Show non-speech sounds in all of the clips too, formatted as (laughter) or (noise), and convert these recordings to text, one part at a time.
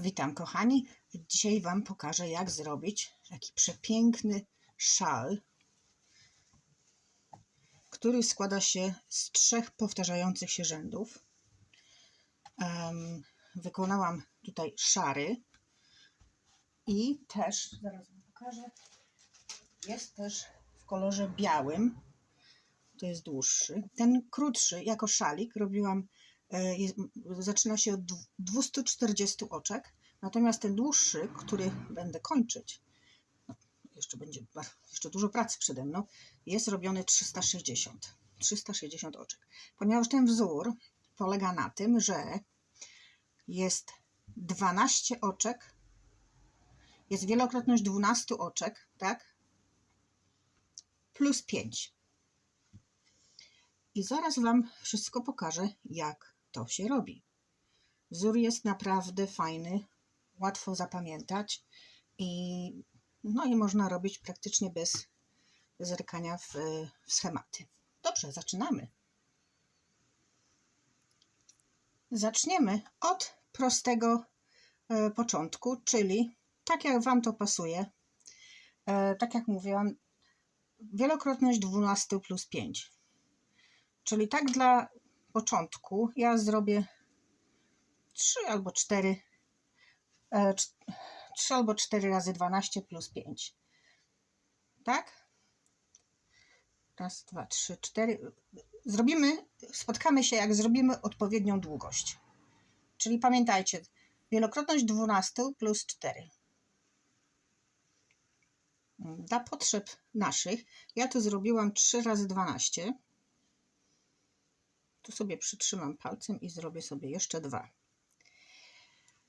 Witam kochani. Dzisiaj Wam pokażę jak zrobić taki przepiękny szal, który składa się z trzech powtarzających się rzędów. Em, wykonałam tutaj szary i też, zaraz Wam pokażę, jest też w kolorze białym. To jest dłuższy. Ten krótszy jako szalik robiłam zaczyna się od 240 oczek, natomiast ten dłuższy, który będę kończyć, no, jeszcze będzie jeszcze dużo pracy przede mną, jest robiony 360. 360 oczek. Ponieważ ten wzór polega na tym, że jest 12 oczek, jest wielokrotność 12 oczek, tak? Plus 5. I zaraz Wam wszystko pokażę, jak to się robi. Wzór jest naprawdę fajny, łatwo zapamiętać i, no i można robić praktycznie bez zerkania w, w schematy. Dobrze, zaczynamy. Zaczniemy od prostego e, początku, czyli tak jak Wam to pasuje, e, tak jak mówiłam, wielokrotność 12 plus 5. Czyli tak dla początku. Ja zrobię 3 albo 4 3 e, albo 4 razy 12 plus 5 tak? Raz, dwa, trzy, cztery. Zrobimy, spotkamy się jak zrobimy odpowiednią długość. Czyli pamiętajcie wielokrotność 12 plus 4 dla potrzeb naszych ja tu zrobiłam 3 razy 12 tu sobie przytrzymam palcem i zrobię sobie jeszcze dwa.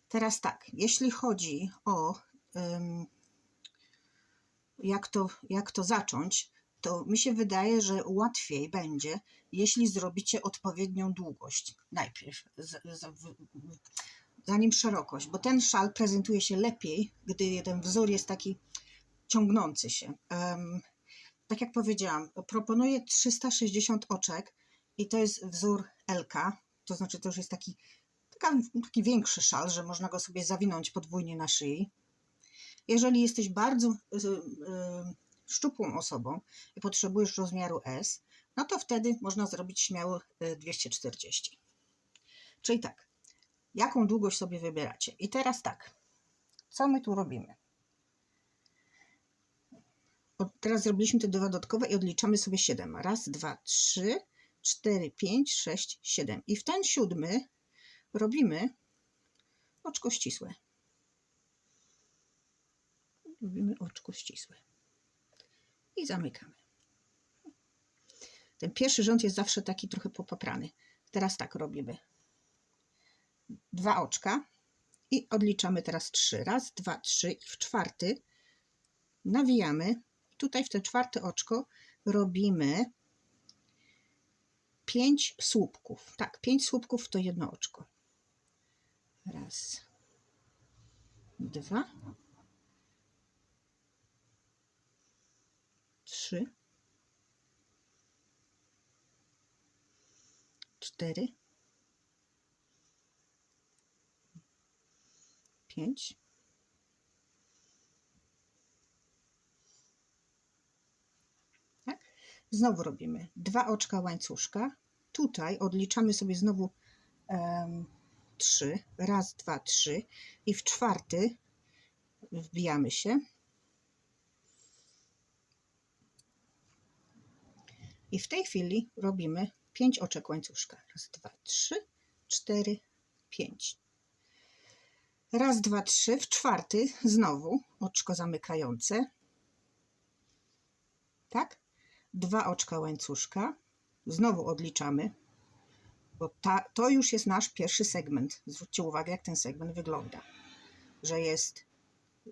Teraz tak, jeśli chodzi o jak, to, jak to zacząć, to mi się wydaje, że łatwiej będzie, jeśli zrobicie odpowiednią długość najpierw, z, z, zanim szerokość, bo ten szal prezentuje się lepiej, gdy ten wzór jest taki ciągnący się. Um, tak jak powiedziałam, proponuję 360 oczek, i to jest wzór LK, to znaczy to już jest taki, taki większy szal, że można go sobie zawinąć podwójnie na szyi. Jeżeli jesteś bardzo y, y, szczupłą osobą i potrzebujesz rozmiaru S, no to wtedy można zrobić śmiało 240. Y, Czyli tak, jaką długość sobie wybieracie. I teraz tak, co my tu robimy? Teraz zrobiliśmy te dodatkowe i odliczamy sobie 7. Raz, dwa, trzy, 4, 5, 6, 7. I w ten siódmy robimy oczko ścisłe. Robimy oczko ścisłe. I zamykamy. Ten pierwszy rząd jest zawsze taki trochę popaprany. Teraz tak robimy. Dwa oczka i odliczamy teraz trzy. Raz, dwa, trzy i w czwarty nawijamy. Tutaj w te czwarte oczko robimy pięć słupków. Tak, pięć słupków to jedno oczko. Raz, dwa, trzy, cztery, pięć, Znowu robimy dwa oczka łańcuszka. Tutaj odliczamy sobie znowu um, trzy. Raz, dwa, trzy. I w czwarty wbijamy się. I w tej chwili robimy pięć oczek łańcuszka. Raz, dwa, trzy, cztery, pięć. Raz, dwa, trzy. W czwarty znowu oczko zamykające. Tak? Dwa oczka łańcuszka, znowu odliczamy, bo ta, to już jest nasz pierwszy segment. Zwróćcie uwagę, jak ten segment wygląda. Że jest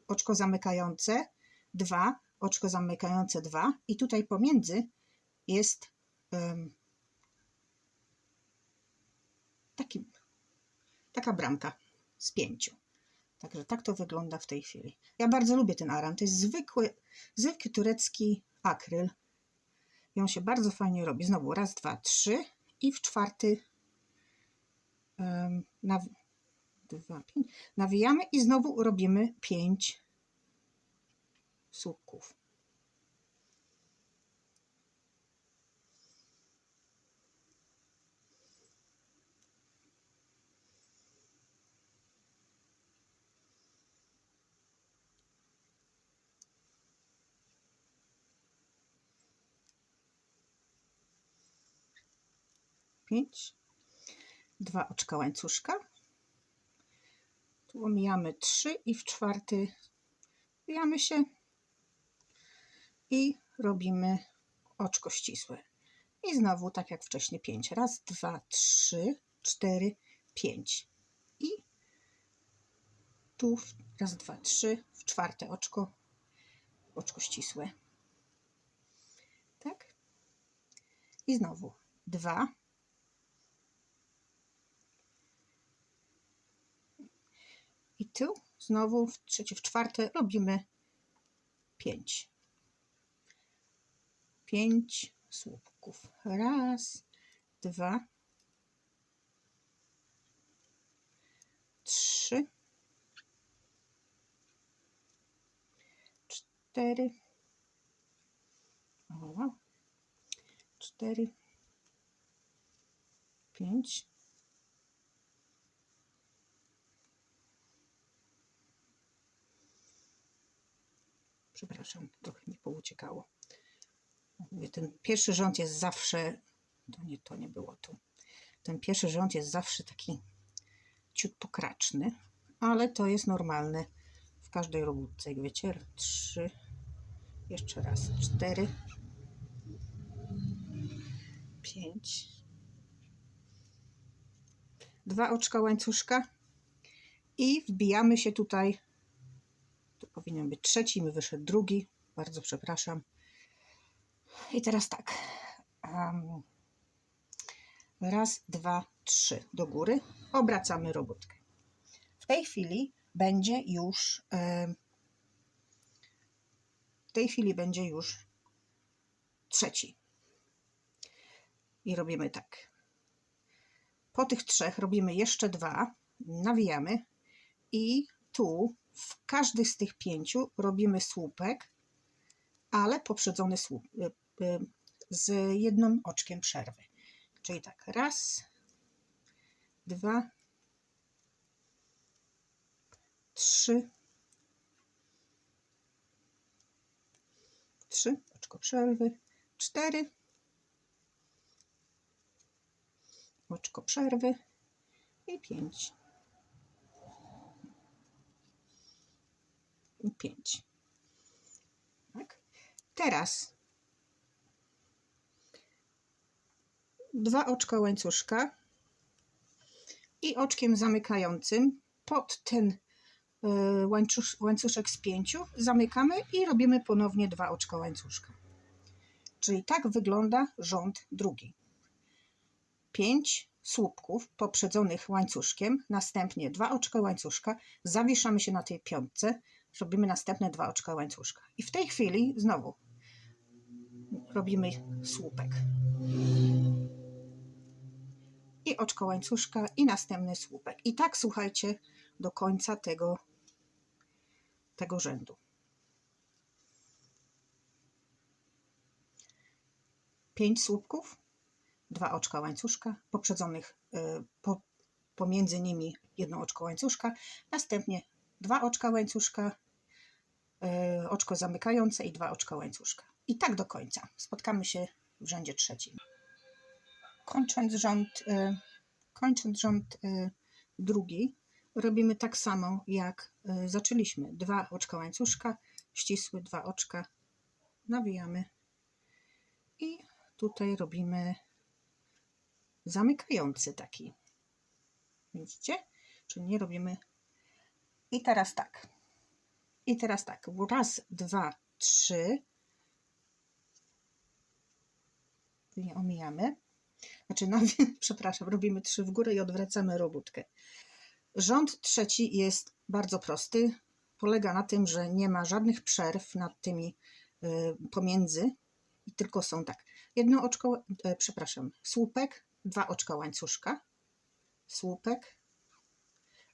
oczko zamykające, dwa, oczko zamykające dwa i tutaj pomiędzy jest um, taki, taka bramka z pięciu. Także tak to wygląda w tej chwili. Ja bardzo lubię ten aram. To jest zwykły, zwykły turecki akryl. On się bardzo fajnie robi. Znowu raz, dwa, trzy i w czwarty na, dwa. Nawijamy i znowu robimy pięć słupków. Pięć. Dwa oczka łańcuszka. Tu omijamy trzy i w czwarty wbijamy się i robimy oczko ścisłe. I znowu, tak jak wcześniej, pięć. Raz, dwa, trzy, cztery, pięć. I tu raz, dwa, trzy, w czwarte oczko, oczko ścisłe. Tak? I znowu dwa. I tu znowu w trzecie, w czwarte robimy pięć. Pięć słupków. Raz, dwa, trzy, cztery, o, cztery, pięć, przepraszam, trochę mi pouciekało. Ten pierwszy rząd jest zawsze, to nie, to nie było tu. Ten pierwszy rząd jest zawsze taki ciut pokraczny, ale to jest normalne w każdej robótce. Jak wiecie, trzy, jeszcze raz, cztery, pięć, dwa oczka łańcuszka i wbijamy się tutaj. Powinien być trzeci, mi wyszedł drugi. Bardzo przepraszam. I teraz tak. em, raz, dwa, trzy do góry. Obracamy robótkę. W tej chwili będzie już em, w tej chwili będzie już trzeci. I robimy tak. Po tych trzech robimy jeszcze dwa, nawijamy i tu w każdy z tych pięciu robimy słupek, ale poprzedzony słup, y, y, z jednym oczkiem przerwy. Czyli tak, raz, dwa, trzy, trzy, oczko przerwy, cztery, oczko przerwy i pięć. I pięć. Tak? Teraz dwa oczka łańcuszka i oczkiem zamykającym pod ten e, łańcusz, łańcuszek z pięciu zamykamy i robimy ponownie dwa oczka łańcuszka. Czyli tak wygląda rząd drugi. Pięć słupków poprzedzonych łańcuszkiem, następnie dwa oczka łańcuszka, zawieszamy się na tej piątce, robimy następne dwa oczka łańcuszka. I w tej chwili znowu robimy słupek. I oczko łańcuszka i następny słupek. I tak słuchajcie do końca tego, tego rzędu. Pięć słupków, dwa oczka łańcuszka, poprzedzonych y, po, pomiędzy nimi jedno oczko łańcuszka, następnie dwa oczka łańcuszka, oczko zamykające i dwa oczka łańcuszka. I tak do końca. Spotkamy się w rzędzie trzecim. Kończąc rząd, y, kończąc rząd y, drugi, robimy tak samo jak zaczęliśmy. Dwa oczka łańcuszka, ścisły dwa oczka, nawijamy i tutaj robimy zamykający taki. Widzicie? Czyli nie robimy. I teraz tak. I teraz tak. Raz, dwa, trzy. Nie omijamy. Znaczy, no, (laughs) przepraszam, robimy trzy w górę i odwracamy robótkę. Rząd trzeci jest bardzo prosty. Polega na tym, że nie ma żadnych przerw nad tymi y, pomiędzy, i tylko są tak. Jedno oczko, e, przepraszam, słupek, dwa oczka łańcuszka, słupek,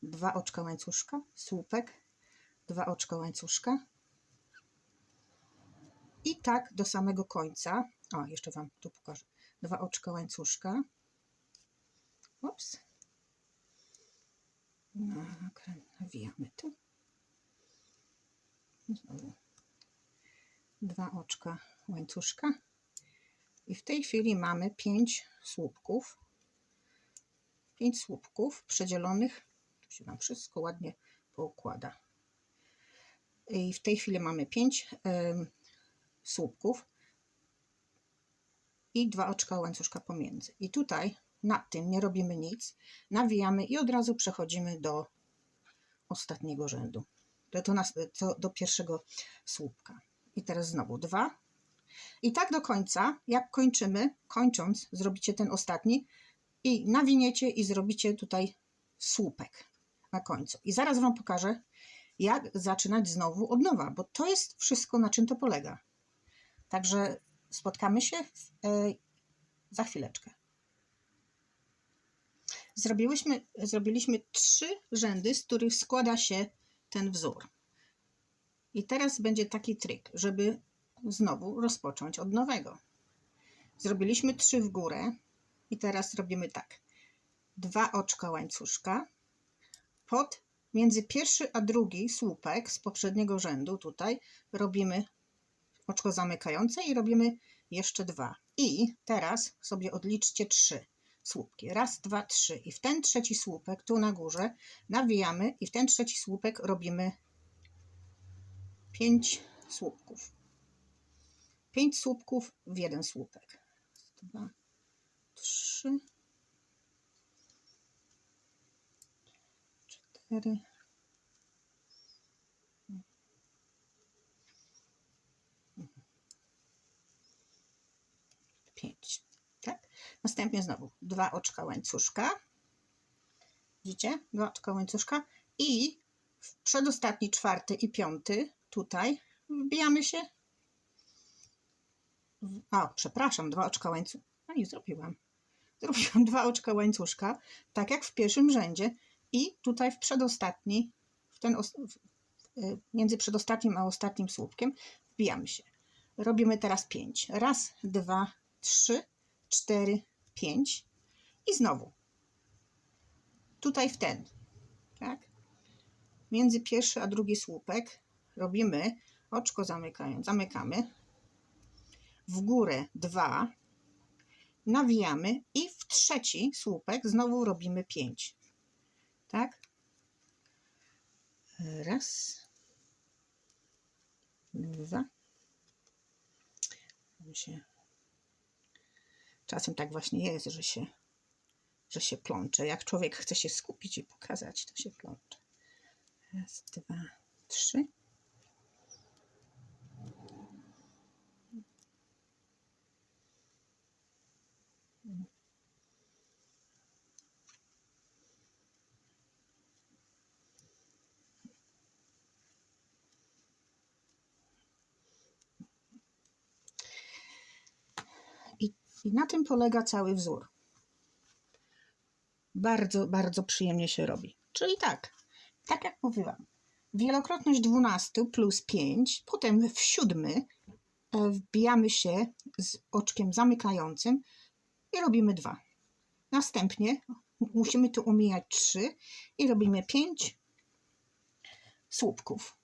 dwa oczka łańcuszka, słupek, dwa oczka łańcuszka. I tak do samego końca. O, jeszcze Wam tu pokażę. Dwa oczka łańcuszka. Ups. Nakrę- Nawijamy tu. Znowu dwa oczka łańcuszka. I w tej chwili mamy pięć słupków. Pięć słupków przedzielonych. Tu się nam wszystko ładnie poukłada. I w tej chwili mamy pięć em, słupków i dwa oczka łańcuszka pomiędzy. I tutaj nad tym nie robimy nic, nawijamy i od razu przechodzimy do ostatniego rzędu, do, do, nas, do, do pierwszego słupka. I teraz znowu dwa. I tak do końca, jak kończymy, kończąc, zrobicie ten ostatni i nawiniecie i zrobicie tutaj słupek na końcu. I zaraz Wam pokażę, jak zaczynać znowu od nowa, bo to jest wszystko, na czym to polega. Także spotkamy się e, za chwileczkę. Zrobiłyśmy, zrobiliśmy trzy rzędy, z których składa się ten wzór. I teraz będzie taki trik, żeby znowu rozpocząć od nowego. Zrobiliśmy trzy w górę i teraz robimy tak. Dwa oczka łańcuszka, pod między pierwszy a drugi słupek z poprzedniego rzędu tutaj robimy oczko zamykające i robimy jeszcze dwa. I teraz sobie odliczcie trzy słupki. Raz, dwa, trzy. I w ten trzeci słupek tu na górze nawijamy i w ten trzeci słupek robimy pięć słupków. Pięć słupków w jeden słupek. Dwa, trzy, cztery, pięć. Tak? Następnie znowu dwa oczka łańcuszka. Widzicie? Dwa oczka łańcuszka i w przedostatni, czwarty i piąty tutaj wbijamy się. w- A, przepraszam, dwa oczka łańcuszka. A nie zrobiłam. Zrobiłam (laughs) dwa oczka łańcuszka, tak jak w pierwszym rzędzie i tutaj w przedostatni, w ten w, y, między przedostatnim a ostatnim słupkiem wbijamy się. Robimy teraz pięć. Raz, dwa, trzy, cztery, pięć i znowu. Tutaj w ten, tak? Między pierwszy a drugi słupek robimy oczko zamykając, zamykamy. W górę dwa, nawijamy i w trzeci słupek znowu robimy pięć. Tak? Raz, dwa. Się Czasem tak właśnie jest, że się, że się plącze. Jak człowiek chce się skupić i pokazać, to się plącze. Raz, dwa, trzy. I, na tym polega cały wzór. Bardzo, bardzo przyjemnie się robi. Czyli tak, tak jak mówiłam, wielokrotność 12 plus 5, potem w siódmy e, wbijamy się z oczkiem zamykającym i robimy 2. Następnie musimy tu omijać 3 i robimy 5 słupków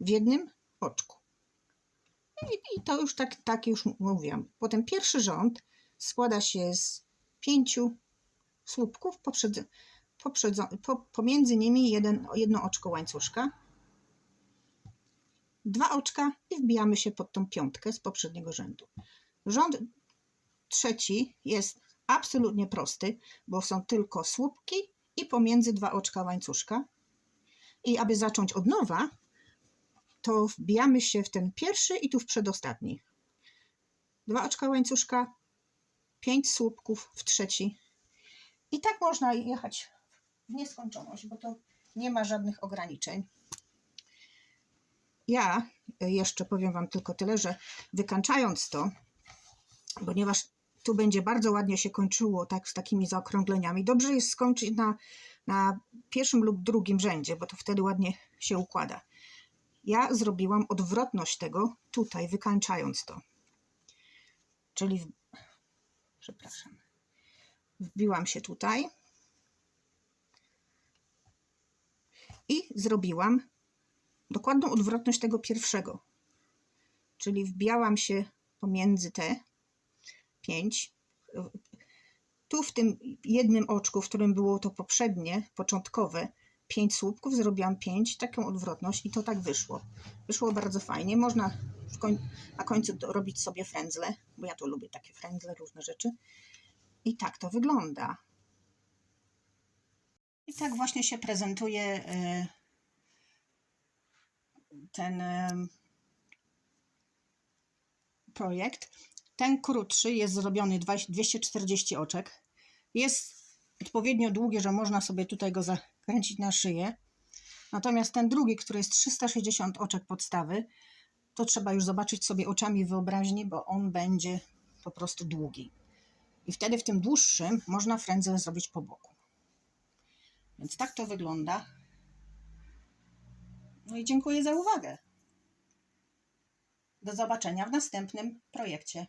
w jednym oczku. I, I to już tak, tak już mówiłam. Potem pierwszy rząd składa się z pięciu słupków, poprzedz, poprzedzo, po, pomiędzy nimi jeden, jedno oczko łańcuszka, dwa oczka i wbijamy się pod tą piątkę z poprzedniego rzędu. Rząd trzeci jest absolutnie prosty, bo są tylko słupki i pomiędzy dwa oczka łańcuszka. I aby zacząć od nowa, to wbijamy się w ten pierwszy i tu w przedostatni. Dwa oczka łańcuszka, pięć słupków w trzeci. I tak można jechać w nieskończoność, bo to nie ma żadnych ograniczeń. Ja jeszcze powiem Wam tylko tyle, że wykańczając to, ponieważ tu będzie bardzo ładnie się kończyło tak z takimi zaokrągleniami, dobrze jest skończyć na na pierwszym lub drugim rzędzie, bo to wtedy ładnie się układa. Ja zrobiłam odwrotność tego tutaj, wykańczając to. Czyli, przepraszam, wbiłam się tutaj i zrobiłam dokładną odwrotność tego pierwszego. Czyli wbijałam się pomiędzy te pięć. Tu w tym jednym oczku, w którym było to poprzednie, początkowe, pięć słupków, zrobiłam pięć, taką odwrotność i to tak wyszło. Wyszło bardzo fajnie. Można koń na końcu robić sobie frędzle, bo ja to lubię takie frędzle, różne rzeczy. I tak to wygląda. I tak właśnie się prezentuje e, ten em, projekt. Ten krótszy jest zrobiony 20 240 oczek. Jest odpowiednio długi, że można sobie tutaj go zakręcić na szyję. Natomiast ten drugi, który jest 360 oczek podstawy, to trzeba już zobaczyć sobie oczami wyobraźni, bo on będzie po prostu długi. I wtedy w tym dłuższym można frędzel zrobić po boku. Więc tak to wygląda. No i dziękuję za uwagę. Do zobaczenia w następnym projekcie.